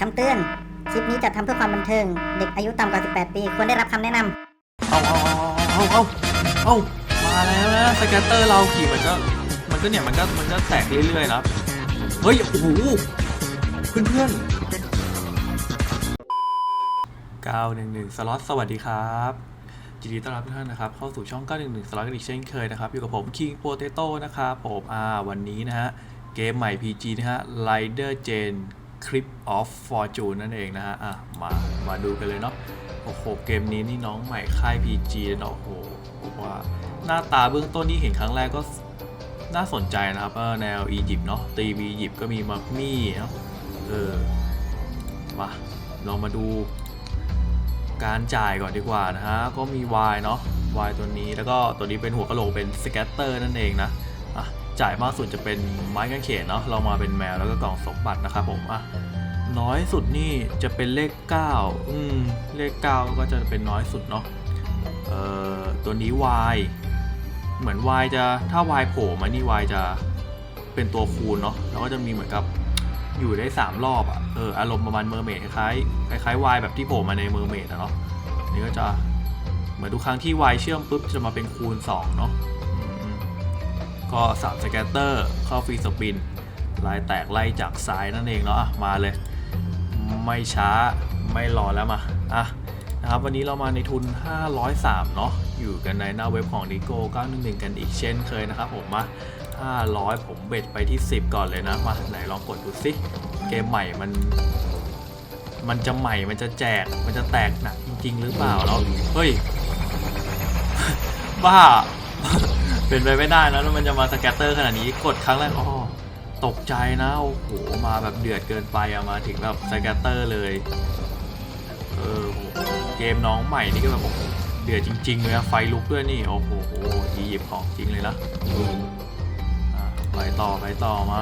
คำเตือน คลิปนี้จัดทำเพื่อความบันเทิง เด็กอายุต่ำกว่า 18 ปี ควรได้รับคำแนะนำเอาเอาเอาเอาเอาเอามาแล้วนะสแกตเตอร์เราขี่มันก็มันก็เนี่ยมันก็มันก็แตกเรื่อยๆนะเฮ้ยโอ้โหเพื่อนเพื่อนๆ911สล็อตสวัสดีครับยินดีต้อนรับทุกท่านนะครับเข้าสู่ช่อง 911สล็อตกันอีกเช่นเคยนะครับอยู่กับผม King Potato นะครับผมอ่าวันนี้นะฮะเกมใหม่ PG นะฮะ Rider Jane Clip of Fortune นั่นเองนะฮะอะมามาดูกันเลยเนาะโอ้โหเกมนี้นี่น้องใหม่ค่าย PG เลยเนาะโอ้โหว่าหน้าตาเบื้องต้นที่เห็นครั้งแรกก็น่าสนใจนะครับแนวอียิปต์เนาะตีวียิปต์ก็มีมักมี่เนาะเออมาลองมาดูการจ่ายก่อนดีกว่านะฮะ ก็มี Y เนาะ Y ตัวนี้แล้วก็ตัวนี้เป็นหัวกะโหลกเป็นสแกตเตอร์นั่นเองนะ จ่ายมากสุดจะเป็นไม้กางเขนเนาะเรามาเป็นแมวแล้วก็กล่องสมบัตินะครับผมอะน้อยสุดนี่จะเป็นเลข 9 อืมเลข 9 ก็จะเป็นน้อยสุดเนาะเอ่อตัวนี้ Y เหมือน Y จะถ้า Y โผล่มานี่ Y จะเป็นตัวคูณเนาะแล้วก็จะมีเหมือนกับอยู่ได้ 3 รอบอะ่ะเอออารมณ์ประมาณเมอร์เมดคล้ายคล้าย Y แบบที่โผล่มาในเมอร์เมดอะเนาะนี่ก็จะเหมือนทุกครั้งที่ Y เชื่อมปุ๊บจะมาเป็นคูณ 2 เนาะ ก็3สแกตเตอร์เข้าฟรีสปินลายแตกไล่จากซ้ายนั่นเองเนาะมาเลย ไม่ช้าไม่รอแล้วมาอะนะครับวันนี้เรามาในทุน 503 เนาะอยู่กันในหน้าเว็บของ n i g o 911 กันอีกเช่นเคยนะครับผมมา500 ผมเบ็ดไปที่ 10 ก่อนเลยนะ มาไหนลองกดดูสิ เกมใหม่มัน มันจะใหม่มันจะแจกมันจะแตกหนักจริง ๆ หรือเปล่าเนาเฮ้ย บ้า เป็นไปไม่ได้นะแล้วมันจะมาสแกตเตอร์ขนาดนี้กดครั้งแรกอ๋อตกใจนะโอ้โหมาแบบเดือดเกินไปอะมาถึงแบบสแกตเตอร์เลยเออโหเกมน้องใหม่นี่ก็แบบเดือดจริงๆเลยอะไฟลุกด้วยนี่โอ้โหอียิปต์ของจริงเลยนะไปต่อไปต่อมา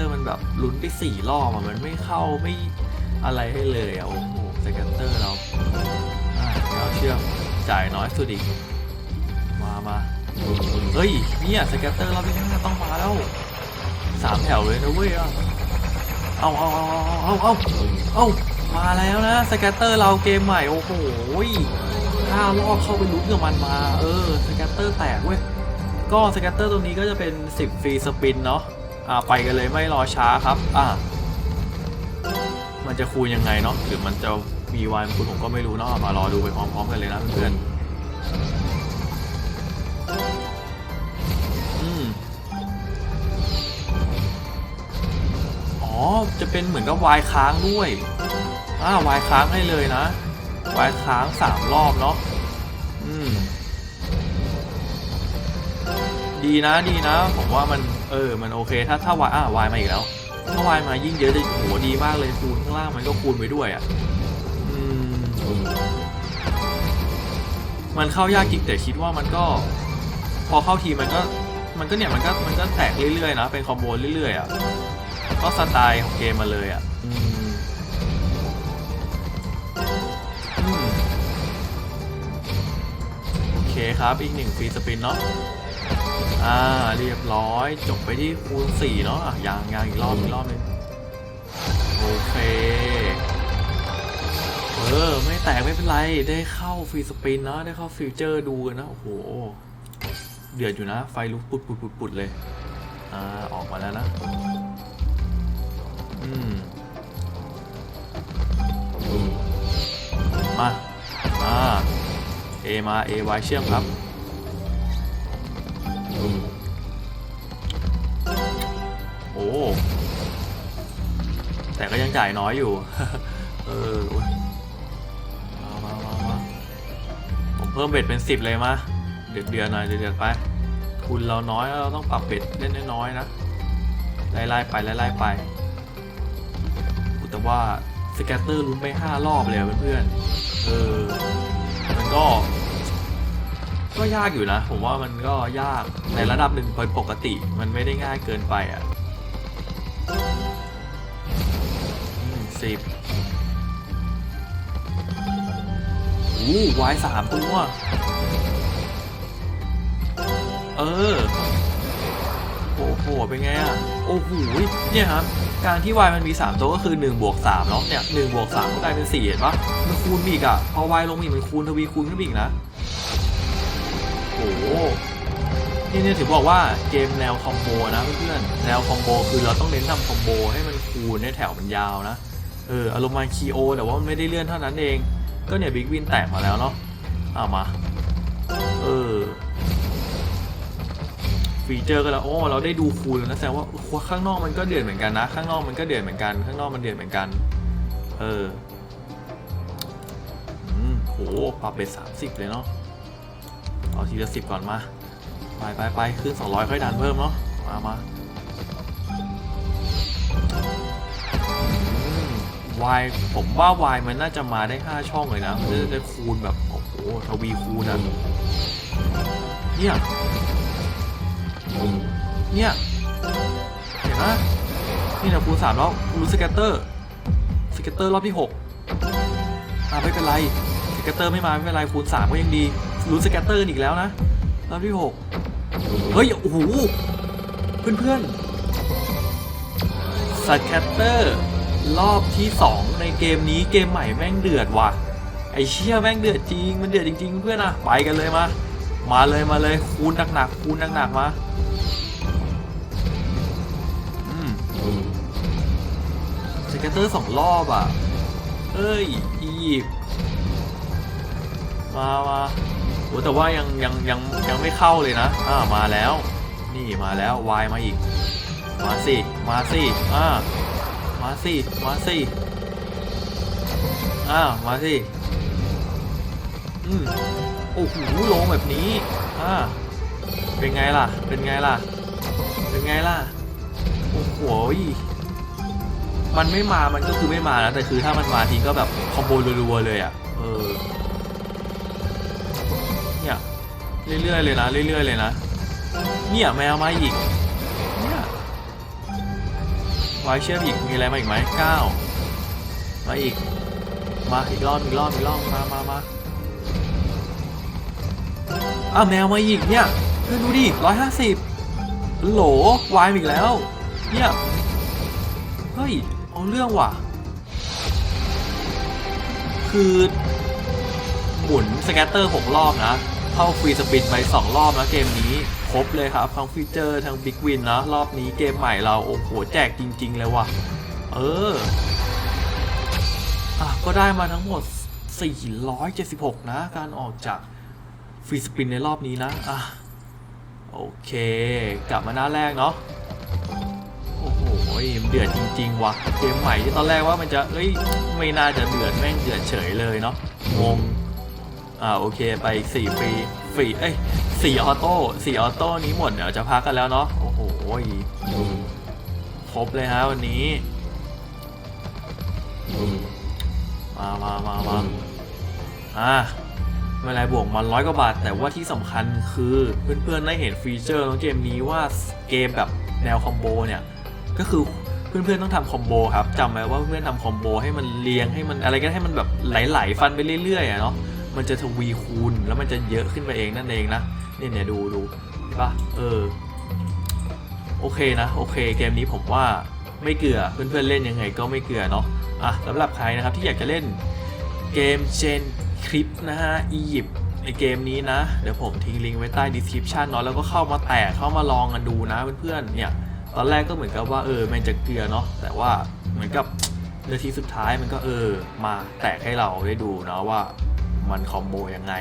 ร์มันแบบลุ้นไปสี่รอบอะมันไม่เข้าไม่อะไรให้เลยอะโอ้โหสแกตเตอร์เราเราเชื่อมจ่ายน้อยสุดอีกมามาเฮ้ยเนี่ยสแกตเตอร์เราที่ห้าต้องมาแล้วสามแถวเลยนะเว้ยเอาเอาเอาเอาเอาเอาเอามาแล้วนะสแกตเตอร์เราเกมใหม่โอ้โหห้ารอบเข้าไปลุ้นกับมันมา เออสแกตเตอร์แตกเว้ยก็สแกตเตอร์ตัวนี้ก็จะเป็น 10 ฟรีสปินเนาะ อ่าไปกันเลยไม่รอช้าครับ อ่ามันจะคูณยังไงเนาะหรือมันจะมีวายคูณผมก็ไม่รู้เนาะมารอดูไปพร้อมๆกันเลยนะเพื่อนอ๋อ จะเป็นเหมือนกับวายค้างด้วยอ่าวายค้างให้เลยนะวายค้างสามรอบเนาะอืม ดีนะดีนะ ผมว่ามันเออมันโอเค ถ้าถ้าวายอ่าวายมาอีกแล้วถ้าวายมายิ่งเยอะจะโหดีมากเลยคูณข้างล่างมันก็คูณไปด้วยอะอืมมันเข้ายากจริงแต่คิดว่ามันก็ พอเข้าทีมันก็ มันก็เนี่ยมันก็มันก็แตกเรื่อยๆนะเป็นคอมโบเรื่อยๆอะก็สไตล์ของเกมมาเลยอะโอเคครับ อีกหนึ่งฟรีสปินเนาะ อ่าเรียบร้อย จบไปที่คูณ4เนาะอะยังยังอีกรอบอีกรอบหนึงโอเคเออไม่แตกไม่เป็นไรได้เข้าฟรีสปินเนาะได้เข้าฟิวเจอร์ดูกันนะ โอ้โห เดือดอยู่นะ ไฟลุกปุดปุดปุดปุดเลยอ่าออกมาแล้วนะอืมมาอ่าเอมาเอไวเชื่อมครับ จ่ายน้อยอยู่ เออมามามามาผมเพิ่มเบ็ดเป็นสิบเลยมาเดือดเดือดหน่อยเดือดเดือดไปทุนเราน้อยเราต้องปรับเบ็ดเล่นน้อยๆนะไล่ไล่ไปไล่ไล่ไปแต่ว่าสแกตเตอร์ลุ้นไปห้ารอบเลยเพื่อนๆเออมันก็ ก็ยากอยู่นะ ผมว่ามันก็ยากในระดับหนึ่งเป็นปกติ มันไม่ได้ง่ายเกินไปอะ สิบอู้วายสามตัวเออ โอ้โห เป็นไงอะ โอ้โห เนี่ยครับ การที่ y มันมี 3 ตัวก็คือ1บวก3เนาะ เนี่ย1บวก3ก็กลายเป็น4เห็นปะมันคูณอีกอะ พอ y ลงอีกมันคูณทวีคูณขึ้นอีกนะ โอ้โหนี่เนี่ยถือบอกว่าเกมแนวคอมโบนะเพื่อนๆ แนวคอมโบคือเราต้องเน้นทำคอมโบให้มันคูณให้แถวมันยาวนะ เอออารมณ์มาคีโอแต่ว่ามันไม่ได้เลื่อนเท่านั้นเอง ก็เนี่ยบิ๊กวินแตกมาแล้วเนาะเอามา เออ ฟีเจอร์ก็แล้วโอ้เราได้ดูคูณแล้วนะแสดงว่าข้างนอกมันก็เดือดเหมือนกันนะ ข้างนอกมันก็เดือดเหมือนกัน ข้างนอกมันเดือดเหมือนกัน เอออืมโหปรับเป็นสามสิบเลยเนาะเอาทีละสิบก่อนมา ไปไปไปขึ้นสองร้อยค่อยดันเพิ่มเนาะมามา วายผมว่าวายมันน่าจะมาได้ 5 ช่องเลยนะมันจะคูณแบบโอ้โหทวีคูณนะเนี่ยเนี่ยเห็นไหมนี่นะคูณสามแล้วรู้สแกตเตอร์สแกตเตอร์รอบที่หกอ่าไม่เป็นไรสแกตเตอร์ไม่มาไม่เป็นไรคูณสามก็ยังดีรู้สแกตเตอร์อีกแล้วนะรอบที่หกเฮ้ยโอ้โหเพื่อนๆสแกตเตอร์ รอบที่ 2 ในเกมนี้เกมใหม่แม่งเดือดว่ะไอเชี่ยแม่งเดือดจริง มันเดือดจริง ๆ เพื่อนอะไปกันเลยมา มาเลยมาเลยคูณหนักๆคูณหนักๆมาอืมสเกตเตอร์สองรอบอะเอ้ยอียิปมามาโอ้แต่ว่ายังยังยังยังไม่เข้าเลยนะอ่ามาแล้ว นี่มาแล้ววายมาอีก มาสิ มาสิอ่า มาสิมาสิอ่ามาสิอืมโอ้โหลงแบบนี้อ่าเป็นไงล่ะ เป็นไงล่ะ เป็นไงล่ะ โอ้โหมันไม่มา มันก็คือไม่มานะแต่คือถ้ามันมาทีก็แบบคอมโบรัวๆเลยอะ เออ เนี่ย เรื่อยๆเลยนะ เรื่อยๆเลยนะ เนี่ยแมวมาอีก ยวายเชื่อมอีก มีอะไรมาอีกไหมเก้ามาอีก มาอีกรอบอีกรอบอีกรอบมามามาอ้าแมวมาอีกเนี่ยเพื่อนดูดิร้อยห้าสิบโหลวายอีกแล้ว เนี่ย เฮ้ย เอาเรื่องว่ะ คือหมุนสแกตเตอร์หกรอบนะ เข้าฟรีสปินไปสองรอบนะเกมนี้ รบเลยครับ ทั้งฟีเจอร์ทั้งบิ๊กวินนะ รอบนี้เกมใหม่เรา โอ้โห แจกจริง ๆ เลยว่ะ เอออะก็ได้มาทั้งหมด 476 นะ การออกจากฟรีสปินในรอบนี้นะ อะ โอเค กลับมาหน้าแรกเนาะโอ้โหเดือดจริง ๆ ว่ะ เกมใหม่ที่ตอนแรกว่ามันจะเอ้ย ไม่น่าจะเดือดแม่งเดือดเฉยเลยเนาะงง อ่าโอเคไปอีกสี่ฟรีฟรีเอ้ยสี่ออโต้สี่ออโต้นี้หมดเดี๋ยวจะพักกันแล้วเนาะโอ้โหครบเลยฮะวันนี้ มามามามาอ่าไม่เป็นไรบวกมาร้อยกว่าบาท แต่ว่าที่สำคัญคือเพื่อนๆได้เห็นฟีเจอร์ของเกมนี้ว่าเกมแบบแนวคอมโบเนี่ย ก็คือเพื่อนๆต้องทำคอมโบครับจำไว้ว่าเพื่อนๆทำคอมโบให้มันเรียงให้มันอะไรก็ได้ให้มันแบบไหลๆฟันไปเรื่อยๆอะเนาะ มันจะทวีคูณแล้วมันจะเยอะขึ้นไปเองนั่นเองนะเนี่ยเนี่ยดูดูเห็นปะเออโอเคนะโอเคเกมนี้ผมว่าไม่เกลือเพื่อนๆเล่นยังไงก็ไม่เกลือเนาะอะสำหรับใครนะครับที่อยากจะเล่นเกมเชนคลิปนะฮะอียิปต์ในเกมนี้นะ เดี๋ยวผมทิ้งลิงก์ไว้ใต้ description เนาะแล้วก็เข้ามาแตะเข้ามาลองกันดูนะเพื่อนๆเนี่ยตอนแรกก็เหมือนกับว่าเออมันจะเกลือเนาะแต่ว่าเหมือนกับนาทีสุดท้ายมันก็เออมาแตกให้เราได้ดูเนาะว่า มันคอมโบยังไง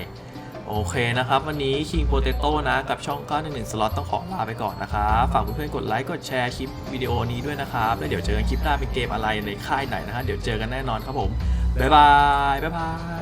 โอเคนะครับ วันนี้คิงโปเตโต้นะ กับช่อง 911 สล็อตต้องขอลาไปก่อนนะครับฝากเพื่อนๆกดไลค์กดแชร์คลิปวิดีโอนี้ด้วยนะครับ แล้วเดี๋ยวเจอกันคลิปหน้าเป็นเกมอะไรในค่ายไหนนะฮะเดี๋ยวเจอกันแน่นอนครับผมบ๊ายบายบ๊ายบาย